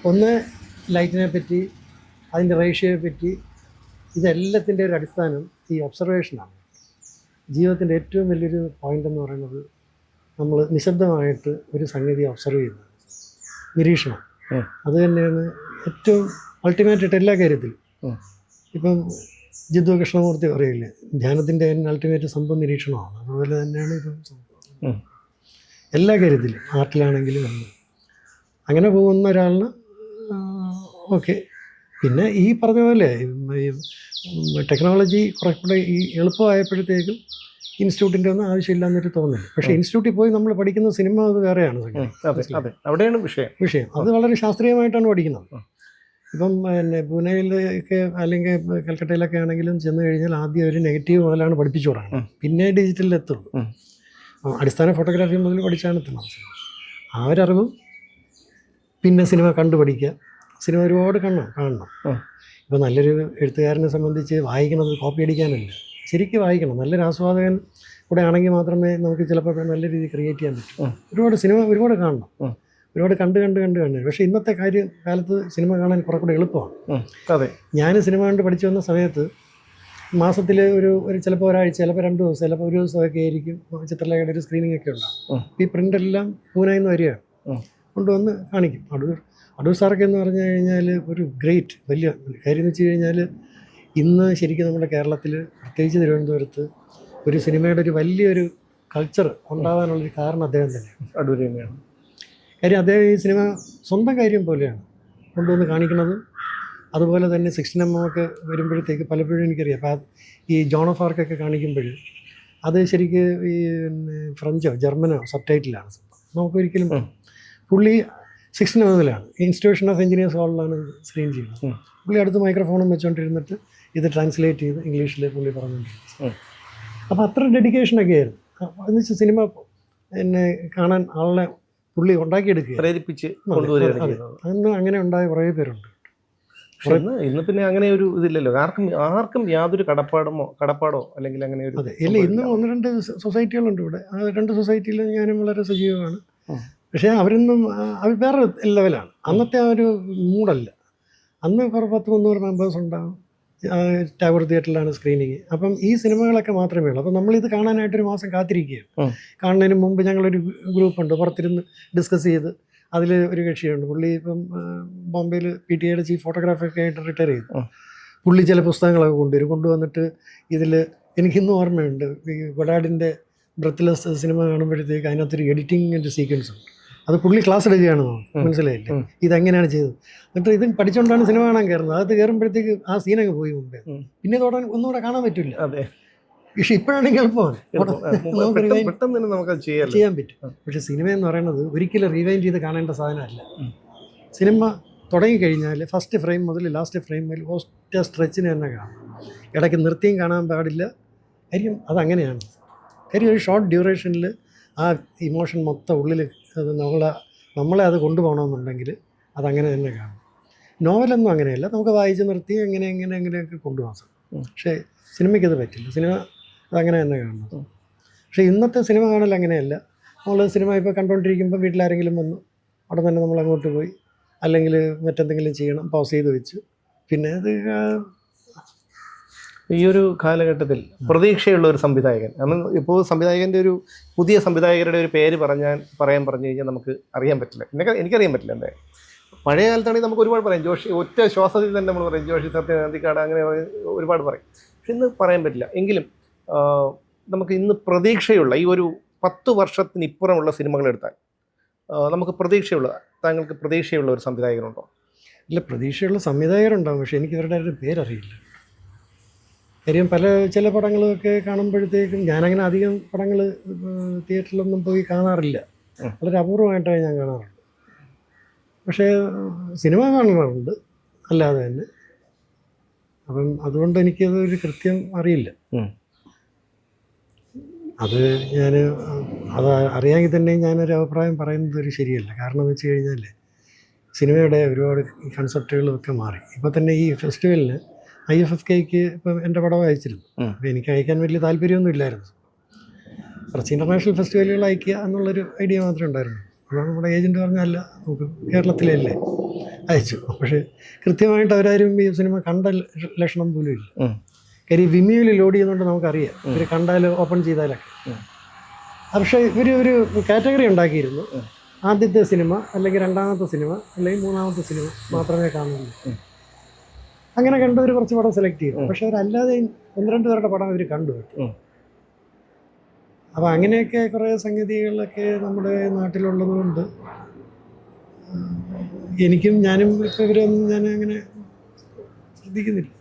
ഒന്ന് ലൈറ്റിനെ പറ്റി അതിന്റെ റേഷ്യോയെ പറ്റി ഇതെല്ലാത്തിന്റെ ഒരു അടിസ്ഥാനം ഈ ഒബ്സർവേഷനാണ്. ജീവിതത്തിന്റെ ഏറ്റവും വലിയൊരു പോയിന്റ് എന്ന് പറയുന്നത് നമ്മൾ നിശബ്ദമായിട്ട് ഒരു സംഗതി ഒബ്സർവ് ചെയ്യുന്നത്. നിരീക്ഷണം. അത് തന്നെയാണ് ഏറ്റവും അൾട്ടിമേറ്റായിട്ട് എല്ലാ കാര്യത്തിലും. ഇപ്പം ജിദ്ദു കൃഷ്ണമൂർത്തി പറയില്ലേ ധ്യാനത്തിന്റെ തന്നെ അൾട്ടിമേറ്റ് സംഭവം നിരീക്ഷണമാണ്. അതുപോലെ തന്നെയാണ് ഇത് സംഭവം. എല്ലാ കാര്യത്തിലും ആർട്ടിലാണെങ്കിലും അന്ന് അങ്ങനെ പോകുന്ന ഒരാളിന് ഓക്കെ. പിന്നെ ഈ പറഞ്ഞ പോലെ ടെക്നോളജി കുറേക്കൂടെ കൂടെ ഈ എളുപ്പമായപ്പോഴത്തേക്കും ഇൻസ്റ്റിറ്റ്യൂട്ടിന്റെ ഒന്നും ആവശ്യമില്ല എന്നൊരു തോന്നുന്നു പക്ഷേ ഇൻസ്റ്റിറ്റ്യൂട്ടിൽ പോയി നമ്മൾ പഠിക്കുന്ന സിനിമ അത് വേറെയാണ് അവിടെയാണ് വിഷയം. വിഷയം. അത് വളരെ ശാസ്ത്രീയമായിട്ടാണ് പഠിക്കുന്നത്. ഇപ്പം പിന്നെ പൂനെയിലൊക്കെ അല്ലെങ്കിൽ കൽക്കട്ടയിലൊക്കെ ആണെങ്കിലും ചെന്ന് കഴിഞ്ഞാൽ ആദ്യം ഒരു നെഗറ്റീവ് മുതലാണ് പഠിപ്പിച്ചു തുടങ്ങുന്നത്. പിന്നെ ഡിജിറ്റലിൽ എത്തുള്ളൂ. അടിസ്ഥാന ഫോട്ടോഗ്രാഫി മുതൽ പഠിച്ചാണ് എത്തുന്നത്. ആ ഒരറിവും പിന്നെ സിനിമ കണ്ടുപഠിക്കുക. സിനിമ ഒരുപാട് കാണണം കാണണം. ഇപ്പം നല്ലൊരു എഴുത്തുകാരനെ സംബന്ധിച്ച് വായിക്കുന്നത് കോപ്പി അടിക്കാനല്ല. ശരിക്കും വായിക്കണം. നല്ലൊരു ആസ്വാദകൻ കൂടെ ആണെങ്കിൽ മാത്രമേ നമുക്ക് ചിലപ്പോൾ നല്ല രീതിയിൽ ക്രിയേറ്റ് ചെയ്യാൻ പറ്റും. ഒരുപാട് സിനിമ ഒരുപാട് കാണണം. ഒരുപാട് കണ്ട് കണ്ട് കണ്ട് കണ്ട്. പക്ഷേ ഇന്നത്തെ കാര്യ കാലത്ത് സിനിമ കാണാൻ കുറെ കൂടെ എളുപ്പമാണ്. അതെ. ഞാൻ സിനിമ കണ്ട് പഠിച്ചു വന്ന സമയത്ത് മാസത്തിൽ ഒരു ഒരു ചിലപ്പോൾ ഒരാഴ്ച ചിലപ്പോൾ രണ്ട് ദിവസം ചിലപ്പോൾ ഒരു ദിവസമൊക്കെ ആയിരിക്കും ചിത്രലേഖയുടെ ഒരു സ്ക്രീനിങ് ഒക്കെ ഉണ്ടാകും. ഈ പ്രിന്റ് എല്ലാം പൂനെയിൽ നിന്ന് വരികയാണ് കൊണ്ടുവന്ന് കാണിക്കും. അടൂർ അടൂർ സാറൊക്കെ എന്ന് പറഞ്ഞു കഴിഞ്ഞാൽ ഒരു ഗ്രേറ്റ് വലിയ കാര്യം എന്ന് വെച്ച് കഴിഞ്ഞാൽ ഇന്ന് ശരിക്കും നമ്മുടെ കേരളത്തിൽ പ്രത്യേകിച്ച് തിരുവനന്തപുരത്ത് ഒരു സിനിമയുടെ ഒരു വലിയൊരു കൾച്ചർ ഉണ്ടാകാനുള്ളൊരു കാരണം അദ്ദേഹം തന്നെയാണ്. അടൂർ തന്നെയാണ് കാര്യം അദ്ദേഹം ഈ സിനിമ സ്വന്തം കാര്യം പോലെയാണ് കൊണ്ടുവന്ന് കാണിക്കുന്നതും അതുപോലെ തന്നെ സിക്സ്റ്റീൻ എം ഒക്കെ വരുമ്പോഴത്തേക്ക് പലപ്പോഴും എനിക്കറിയാം. അപ്പോൾ ഈ ജോൺ ഓഫ് ആർക്കൊക്കെ കാണിക്കുമ്പോൾ അത് ശരിക്കും ഈ പിന്നെ ഫ്രഞ്ചോ ജർമ്മനോ സബ് ടൈറ്റിലാണ് നമുക്ക് ഒരിക്കലും ഉം. പുള്ളി സിക്സ്റ്റീൻ എമ്മിലാണ് ഇൻസ്റ്റിറ്റ്യൂഷൻ ഓഫ് എഞ്ചിനീയേഴ്സ് ഹാളിലാണ് സ്ക്രീൻ ചെയ്യുന്നത്. പുള്ളി അടുത്ത് മൈക്രോഫോണും വെച്ചുകൊണ്ടിരുന്നിട്ട് ഇത് ട്രാൻസ്ലേറ്റ് ചെയ്ത് ഇംഗ്ലീഷിൽ പുള്ളി പറഞ്ഞിട്ടുണ്ട്. അപ്പോൾ അത്ര ഡെഡിക്കേഷനൊക്കെ ആയിരുന്നു. എന്ന് വെച്ചാൽ സിനിമ എന്നെ കാണാൻ ആളെ പുള്ളി ഉണ്ടാക്കിയെടുക്കുക പ്രേരിപ്പിച്ച് അന്ന് അങ്ങനെ ഉണ്ടായ കുറേ പേരുണ്ട്. ഇന്ന് ഇന്ന് പിന്നെ അങ്ങനെ ഒരു ഇതില്ലല്ലോ. ആർക്കും ആർക്കും യാതൊരു കടപ്പാടമോ കടപ്പാടോ അല്ലെങ്കിൽ അങ്ങനെ ഒരു അതെ ഇല്ല ഇന്ന് ഒന്ന് രണ്ട് സൊസൈറ്റികളുണ്ട് ഇവിടെ. ആ രണ്ട് സൊസൈറ്റിയിൽ ഞാനും വളരെ സജീവമാണ്. പക്ഷേ അവരൊന്നും അവർ വേറെ ലെവലാണ്. അന്നത്തെ ആ ഒരു മൂഡല്ല അന്ന് കുറേ പത്ത് മുന്നൂറ് മെമ്പേഴ്സ് ഉണ്ടാവും. ആ, ടാഗോർ തിയേറ്ററിലാണ് സ്ക്രീനിങ് അപ്പം ഈ സിനിമകളൊക്കെ മാത്രമേ ഉള്ളൂ. അപ്പം നമ്മളിത് കാണാനായിട്ട് ഒരു മാസം കാത്തിരിക്കുകയാണ്. കാണുന്നതിന് മുമ്പ് ഞങ്ങളൊരു ഗ്രൂപ്പുണ്ട്. പുറത്തിരുന്ന് ഡിസ്കസ് ചെയ്ത് അതിൽ ഒരു കക്ഷിയുണ്ട്. പുള്ളി ഇപ്പം ബോംബെയിൽ പി ടി ഐയുടെ ചീഫ് ഫോട്ടോഗ്രാഫറൊക്കെ ആയിട്ട് റിട്ടയർ ചെയ്തു. പുള്ളി ചില പുസ്തകങ്ങളൊക്കെ കൊണ്ടുവരും. കൊണ്ടുവന്നിട്ട് ഇതിൽ എനിക്കിന്നും ഓർമ്മയുണ്ട്. ഈ ഗൊഡാഡിന്റെ ബ്രത്ത്ലെസ് സിനിമ കാണുമ്പോഴത്തേക്ക് അതിനകത്തൊരു എഡിറ്റിങ്ങിന്റെ സീക്വൻസ് ഉണ്ട്. അത് പുള്ളി ക്ലാസ് എടുക്കുകയാണ് മനസ്സിലായില്ല. ഇതെങ്ങനെയാണ് ചെയ്തത്. എന്നിട്ട് ഇത് പഠിച്ചുകൊണ്ടാണ് സിനിമ കാണാൻ കയറുന്നത് അകത്ത് കയറുമ്പോഴത്തേക്ക് ആ സീനങ്ങ് പോയി മുമ്പേ. പിന്നെ തുടൻ ഒന്നുകൂടെ കാണാൻ പറ്റില്ല. അതെ. പക്ഷെ ഇപ്പോഴാണെങ്കിൽ എളുപ്പമാണ് നമുക്ക് ചെയ്യാൻ പറ്റും. പക്ഷെ സിനിമ എന്ന് പറയുന്നത് ഒരിക്കലും റീവൈൻഡ് ചെയ്ത് കാണേണ്ട സാധനമല്ല. സിനിമ തുടങ്ങിക്കഴിഞ്ഞാൽ ഫസ്റ്റ് ഫ്രെയിം മുതൽ ലാസ്റ്റ് ഫ്രെയിം വരെ ഒറ്റ സ്ട്രെച്ചിന് തന്നെ കാണാം. ഇടയ്ക്ക് നിർത്തിയും കാണാൻ പാടില്ല. കാര്യം അതങ്ങനെയാണ്. കാര്യം ഒരു ഷോർട്ട് ഡ്യൂറേഷനിൽ ആ ഇമോഷൻ മൊത്തം ഉള്ളിൽ അത് നമ്മളെ നമ്മളെ അത് കൊണ്ടുപോകണമെന്നുണ്ടെങ്കിൽ അതങ്ങനെ തന്നെ കാണും നോവലൊന്നും അങ്ങനെയല്ല. നമുക്ക് വായിച്ച് നിർത്തി എങ്ങനെ എങ്ങനെ എങ്ങനെയൊക്കെ കൊണ്ടുപോകാൻ സാധിക്കും. പക്ഷേ സിനിമയ്ക്കത് പറ്റില്ല. സിനിമ അതങ്ങനെ തന്നെ കാണുന്നത്. പക്ഷേ ഇന്നത്തെ സിനിമ കാണൽ അങ്ങനെയല്ല. നമ്മൾ സിനിമ ഇപ്പോൾ കണ്ടുകൊണ്ടിരിക്കുമ്പോൾ വീട്ടിലാരെങ്കിലും വന്നു അവിടെ തന്നെ നമ്മൾ അങ്ങോട്ട് പോയി അല്ലെങ്കിൽ മറ്റെന്തെങ്കിലും ചെയ്യണം പൗസ് ചെയ്ത് വെച്ച്. പിന്നെ അത് ഈ ഒരു കാലഘട്ടത്തിൽ പ്രതീക്ഷയുള്ള ഒരു സംവിധായകൻ. കാരണം ഇപ്പോൾ സംവിധായകന്റെ ഒരു പുതിയ സംവിധായകരുടെ ഒരു പേര് പറഞ്ഞാൽ പറയാൻ പറഞ്ഞു കഴിഞ്ഞാൽ നമുക്ക് അറിയാൻ പറ്റില്ല. എനിക്ക് എനിക്കറിയാൻ പറ്റില്ല എന്തേ? പഴയ കാലത്താണെങ്കിൽ നമുക്ക് ഒരുപാട് പറയാം. ജോഷി ഒറ്റ ശ്വാസത്തിൽ തന്നെ നമ്മൾ പറയും. ജോഷി സത്യനാന്തിക്കാട് അങ്ങനെ ഒരുപാട് പറയും. പക്ഷെ ഇന്ന് പറയാൻ പറ്റില്ല. എങ്കിലും നമുക്ക് ഇന്ന് പ്രതീക്ഷയുള്ള ഈ ഒരു പത്ത് വർഷത്തിനിപ്പുറമുള്ള സിനിമകൾ എടുത്താൽ നമുക്ക് പ്രതീക്ഷയുള്ള താങ്കൾക്ക് പ്രതീക്ഷയുള്ള ഒരു സംവിധായകനുണ്ടോ? ഇല്ല പ്രതീക്ഷയുള്ള സംവിധായകരുണ്ടാവും. പക്ഷേ എനിക്ക് ഇവരുടെ പേരറിയില്ല. കാര്യം പല ചില പടങ്ങളൊക്കെ കാണുമ്പോഴത്തേക്കും ഞാനങ്ങനെ അധികം പടങ്ങൾ തിയേറ്ററിലൊന്നും പോയി കാണാറില്ല. വളരെ അപൂർവമായിട്ടാണ് ഞാൻ കാണാറുള്ളത്. പക്ഷേ സിനിമ കാണാറുണ്ട് അല്ലാതെ തന്നെ. അപ്പം അതുകൊണ്ട് എനിക്കത് ഒരു കൃത്യം അറിയില്ല. അത് ഞാൻ അത് അറിയാമെങ്കിൽ തന്നെ ഞാനൊരു അഭിപ്രായം പറയുന്നത് ഒരു ശരിയല്ല. കാരണം എന്ന് വെച്ച് കഴിഞ്ഞാൽ സിനിമയുടെ ഒരുപാട് കൺസെപ്റ്റുകളും ഒക്കെ മാറി. ഇപ്പോൾ തന്നെ ഈ ഫെസ്റ്റിവലിന് ഐ എഫ് എഫ് കെക്ക് ഇപ്പം എന്റെ പടം അയച്ചിരുന്നു. അപ്പോൾ എനിക്ക് അയക്കാൻ വലിയ താല്പര്യമൊന്നും ഇല്ലായിരുന്നു. കുറച്ച് ഇന്റർനാഷണൽ ഫെസ്റ്റിവലുകൾ അയക്കുക എന്നുള്ളൊരു ഐഡിയ മാത്രമേ ഉണ്ടായിരുന്നു അപ്പോഴാണ് നമ്മുടെ ഏജന്റ് പറഞ്ഞല്ല നമുക്ക് കേരളത്തിലല്ലേ? അയച്ചു. പക്ഷേ കൃത്യമായിട്ട് അവരാരും ഈ സിനിമ കണ്ട ലക്ഷണം പോലും ഇല്ല. കാര്യം വിമിയിൽ ലോഡ് ചെയ്യുന്നതുകൊണ്ട് നമുക്കറിയാം. ഇവർ കണ്ടാൽ ഓപ്പൺ ചെയ്താലൊക്കെ. പക്ഷേ ഇവർ ഒരു കാറ്റഗറി ഉണ്ടാക്കിയിരുന്നു. ആദ്യത്തെ സിനിമ അല്ലെങ്കിൽ രണ്ടാമത്തെ സിനിമ അല്ലെങ്കിൽ മൂന്നാമത്തെ സിനിമ മാത്രമേ കാണുള്ളൂ ഉം. അങ്ങനെ കണ്ടവർ കുറച്ച് പടം സെലക്ട് ചെയ്തു. പക്ഷെ അവരല്ലാതെ ഒന്ന് രണ്ട് പേരുടെ പടം അവർ കണ്ടു അപ്പം. അങ്ങനെയൊക്കെ കുറേ സംഗതികളൊക്കെ നമ്മുടെ നാട്ടിലുള്ളത് കൊണ്ട് എനിക്കും ഞാനും ഇപ്പം ഇവരൊന്നും ഞാൻ അങ്ങനെ ശ്രദ്ധിക്കുന്നില്ല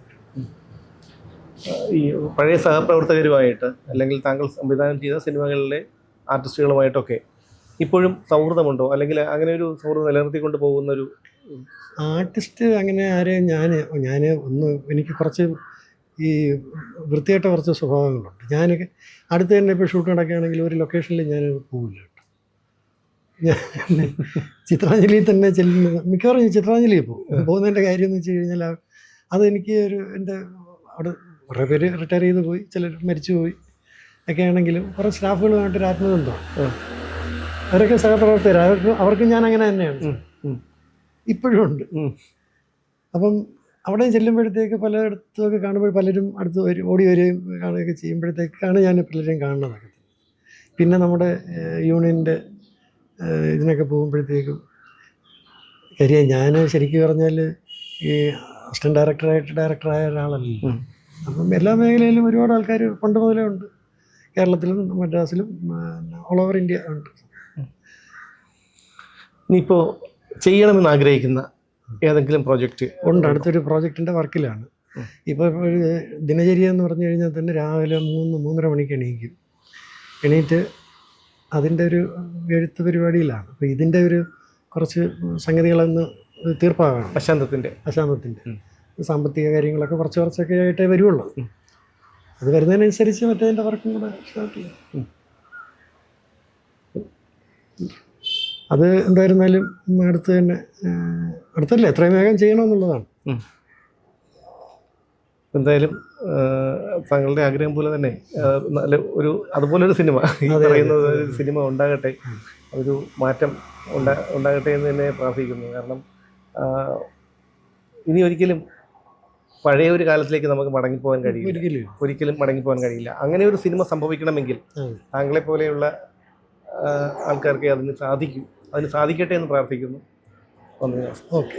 ഈ പഴയ സഹപ്രവർത്തകരുമായിട്ട് അല്ലെങ്കിൽ താങ്കൾ സംവിധാനം ചെയ്ത സിനിമകളിലെ ആർട്ടിസ്റ്റുകളുമായിട്ടൊക്കെ ഇപ്പോഴും സൗഹൃദമുണ്ടോ? അല്ലെങ്കിൽ അങ്ങനെ ഒരു സൗഹൃദം നിലനിർത്തിക്കൊണ്ട് പോകുന്ന ഒരു ആർട്ടിസ്റ്റ് അങ്ങനെ ആരെയും ഞാൻ ഞാൻ ഒന്ന് എനിക്ക് കുറച്ച് ഈ വൃത്തിയായിട്ട് കുറച്ച് സ്വഭാവങ്ങളുണ്ട്. ഞാൻ അടുത്ത് തന്നെ ഇപ്പോൾ ഷൂട്ട് നടക്കുകയാണെങ്കിൽ ഒരു ലൊക്കേഷനിൽ ഞാൻ പോവില്ല കേട്ടോ. ഞാൻ ചിത്രാഞ്ജലിയിൽ തന്നെ ചെല്ലുന്ന മിക്കവാറും ഞാൻ ചിത്രാഞ്ജലിയിൽ പോകും. പോകുന്നതിന്റെ കാര്യം എന്ന് വെച്ച് കഴിഞ്ഞാൽ അതെനിക്ക് ഒരു എന്റെ അവിടെ കുറേ പേര് റിട്ടയർ ചെയ്ത് പോയി ചിലർ മരിച്ചു പോയി ഒക്കെ ആണെങ്കിലും കുറേ സ്റ്റാഫുകളുമായിട്ടൊരു ആത്മബന്ധമാണ് അവരൊക്കെ സഹപ്രവർത്തകർ അവർക്ക് അവർക്കും ഞാൻ അങ്ങനെ തന്നെയാണ്. ഇപ്പോഴും ഉണ്ട്. അപ്പം അവിടെ ചെല്ലുമ്പോഴത്തേക്ക് പലയിടത്തൊക്കെ കാണുമ്പോൾ പലരും അടുത്ത് വരും ഓടി വരികയും കാണുകയൊക്കെ ചെയ്യുമ്പോഴത്തേക്കാണ് ഞാൻ പലരെയും കാണുന്നതൊക്കെ പിന്നെ നമ്മുടെ യൂണിയന്റെ ഇതിനൊക്കെ പോകുമ്പോഴത്തേക്കും കാര്യം ഞാൻ ശരിക്കും പറഞ്ഞാൽ ഈ അസിസ്റ്റന്റ് ഡയറക്ടറായിട്ട് ഡയറക്ടറായ ഒരാളല്ല. അപ്പം എല്ലാ മേഖലയിലും ഒരുപാട് ആൾക്കാർ പണ്ട് മുതലേ ഉണ്ട്. കേരളത്തിലും മദ്രാസിലും ഓൾ ഓവർ ഇന്ത്യ ഉണ്ട്. ഇനിയിപ്പോൾ ചെയ്യണമെന്ന് ആഗ്രഹിക്കുന്ന ഏതെങ്കിലും പ്രോജക്റ്റ് ഉണ്ട്. അടുത്തൊരു പ്രോജക്റ്റിന്റെ വർക്കിലാണ്. ഇപ്പോൾ ഒരു ദിനചര്യ എന്ന് പറഞ്ഞു കഴിഞ്ഞാൽ തന്നെ രാവിലെ മൂന്ന് മൂന്നര മണിക്ക് എണീക്കും. എണീറ്റ് അതിന്റെ ഒരു എഴുത്ത് പരിപാടിയിലാണ്. അപ്പോൾ ഇതിന്റെ ഒരു കുറച്ച് സംഗതികളൊന്ന് തീർപ്പാകണം. അശാന്തത്തിന്റെ അശാന്തത്തിന്റെ സാമ്പത്തിക കാര്യങ്ങളൊക്കെ കുറച്ച് കുറച്ചൊക്കെ ആയിട്ടേ വരുള്ളൂ. അത് വരുന്നതിനനുസരിച്ച് മറ്റേതിന്റെ വർക്കും കൂടെ സ്റ്റാർട്ട് ചെയ്യും. അത് എന്തായിരുന്നാലും അടുത്ത് തന്നെ അടുത്തല്ലേ? എത്രയും വേഗം ചെയ്യണമെന്നുള്ളതാണ്. എന്തായാലും താങ്കളുടെ ആഗ്രഹം പോലെ തന്നെ നല്ല ഒരു അതുപോലൊരു സിനിമ. ഈ പറയുന്നത് ഒരു സിനിമ ഉണ്ടാകട്ടെ. ഒരു മാറ്റം ഉണ്ടാ ഉണ്ടാകട്ടെ എന്ന് തന്നെ പ്രാർത്ഥിക്കുന്നു. കാരണം ഇനി ഒരിക്കലും പഴയ ഒരു കാലത്തിലേക്ക് നമുക്ക് മടങ്ങിപ്പോകാൻ കഴിയില്ല. ഒരിക്കലും. ഒരിക്കലും മടങ്ങിപ്പോകാൻ കഴിയില്ല. അങ്ങനെ ഒരു സിനിമ സംഭവിക്കണമെങ്കിൽ. താങ്കളെ പോലെയുള്ള ആൾക്കാർക്ക് അതിന് സാധിക്കും. അതിന് സാധിക്കട്ടെ എന്ന് പ്രാർത്ഥിക്കുന്നു. ഓക്കെ.